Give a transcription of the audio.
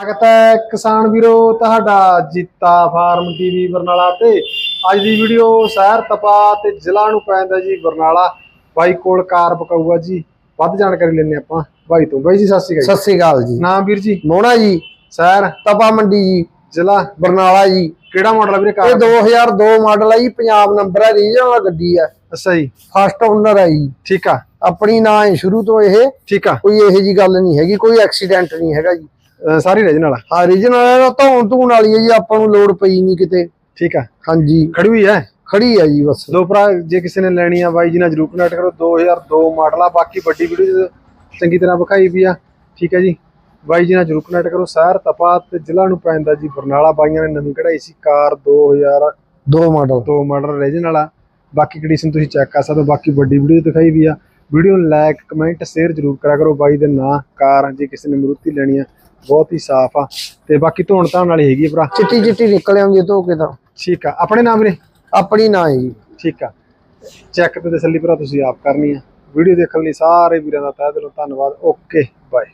ਸਵਾਗਤ ਹੈ ਕਿਸਾਨ ਵੀਰੋ ਤੁਹਾਡਾ ਜੀਤਾ ਫਾਰਮ ਟੀਵੀ ਬਰਨਾਲਾ ਤੇ। ਅੱਜ ਦੀ ਵੀਡੀਓ ਸ਼ਹਿਰ ਤਪਾ ਤੇ ਜ਼ਿਲ੍ਹਾ ਨੂੰ ਪੈਂਦਾ ਜੀ ਬਰਨਾਲਾ। ਬਾਈ ਕੋਲ ਕਾਰ ਪਕਾਊਆ ਜੀ। ਵੱਧ ਜਾਣਕਾਰੀ ਲੈਣੇ ਆਪਾਂ। ਬਾਈ ਤੋਂ। ਬਾਈ ਜੀ ਸਤਿ ਸ਼੍ਰੀ ਅਕਾਲ ਸਤਿ ਸ੍ਰੀ ਅਕਾਲ ਜੀ। ਨਾਮ ਵੀਰ ਜੀ? ਮੋਣਾ ਜੀ। ਸ਼ਹਿਰ ਤਪਾ ਮੰਡੀ ਜੀ। ਜ਼ਿਲ੍ਹਾ ਬਰਨਾਲਾ ਜੀ। ਕਿਹੜਾ ਮਾਡਲ ਆ ਵੀਰੇ ਇਹ ਕਾਰ 2002 ਮਾਡਲ ਹੈ ਜੀ। ਪੰਜਾਬ ਨੰਬਰ ਹੈ ਰੀਜਨਲ ਗੱਡੀ ਹੈ ਅੱਛਾ ਜੀ। ਫਸਟ ਓਨਰ ਹੈ ਜੀ। ਠੀਕ ਆ। ਆਪਣੀ ਨਾਂ ਹੈ ਸ਼ੁਰੂ ਤੋਂ ਇਹ। ਠੀਕ ਆ। ਕੋਈ ਇਹੋ ਜੀ ਗੱਲ ਨਹੀਂ ਹੈਗੀ। ਕੋਈ ਐਕਸੀਡੈਂਟ ਨਹੀਂ ਹੈਗਾ ਜੀ। ਸਾਰੀ ਰਹਿ ਨਾਲ ਹਾਂ ਰੀਜਨਲ ਧੌਣ ਧੂਣ ਵਾਲੀ ਹੈ ਜੀ ਆਪਾਂ ਨੂੰ ਲੋੜ ਪਈ ਨਹੀਂ ਕਿਤੇ। ਠੀਕ ਆ। ਹਾਂਜੀ। ਖੜੀ ਹੋਈ ਹੈ ਖੜੀ ਹੈ ਜੀ ਬਸ। ਲੋ ਭਰਾ ਜੇ ਕਿਸੇ ਨੇ ਲੈਣੀ ਆ ਬਾਈ ਜੀ ਨਾਲ ਜਰੂਰ ਕਨੈਕਟ ਕਰੋ 2002 ਮਾਡਲ ਆ ਬਾਕੀ ਵੱਡੀ ਵੀਡੀਓ ਚੰਗੀ ਤਰ੍ਹਾਂ ਵਿਖਾਈ ਵੀ ਆ। ਠੀਕ ਹੈ ਜੀ। ਬਾਈ ਜੀ ਨਾਲ ਜਰੂਰ ਕਨੈਕਟ ਕਰੋ ਸ਼ਹਿਰ ਤਪਾ ਤੇ ਜ਼ਿਲ੍ਹਾ ਨੂੰ ਪੈਂਦਾ ਜੀ ਬਰਨਾਲਾ। ਬਾਈਆਂ ਨੇ ਨਵੀਂ ਕਢਾਈ ਸੀ ਕਾਰ 2002 ਦੋ ਮਾਡਲ ਮਾਡਲ ਰੀਜਨਲ ਆ। ਬਾਕੀ ਕੰਡੀਸ਼ਨ ਤੁਸੀਂ ਚੈੱਕ ਕਰ ਸਕਦੇ ਹੋ ਬਾਕੀ ਵੱਡੀ ਵੀਡੀਓ ਦਿਖਾਈ ਵੀ ਆ। ਵੀਡੀਓ ਨੂੰ ਲਾਈਕ ਕਮੈਂਟ ਸ਼ੇਅਰ ਜਰੂਰ ਕਰਿਆ ਕਰੋ। ਬਾਈ ਦੇ ਨਾਂ ਕਾਰ ਜੇ ਕਿਸੇ ਨੇ ਮਰੂਤੀ ਲੈਣੀ ਆ ਬਹੁਤ ਹੀ ਸਾਫ਼ ਆ। ਤੇ ਬਾਕੀ ਧੋਣ ਧਾਣ ਵਾਲੀ ਹੈਗੀ ਆ ਭਰਾ। ਚਿੱਟੀ ਚਿੱਟੀ ਨਿਕਲ ਆਉਂਦੀ ਹੈ ਧੋ ਕੇ ਤਾਂ। ਠੀਕ ਆ। ਆਪਣੇ ਨਾਮ ਵੀਰੇ? ਆਪਣੀ ਨਾਂ ਹੈ ਜੀ। ਠੀਕ ਆ। ਚੈੱਕ ਤੇ ਤਸੱਲੀ ਭਰਾ ਤੁਸੀਂ ਆਪ ਕਰਨੀ ਆ। ਵੀਡੀਓ ਦੇਖਣ ਲਈ ਸਾਰੇ ਵੀਰਾਂ ਦਾ ਤਹਿ ਦਿਲੋਂ ਧੰਨਵਾਦ। Okay bye.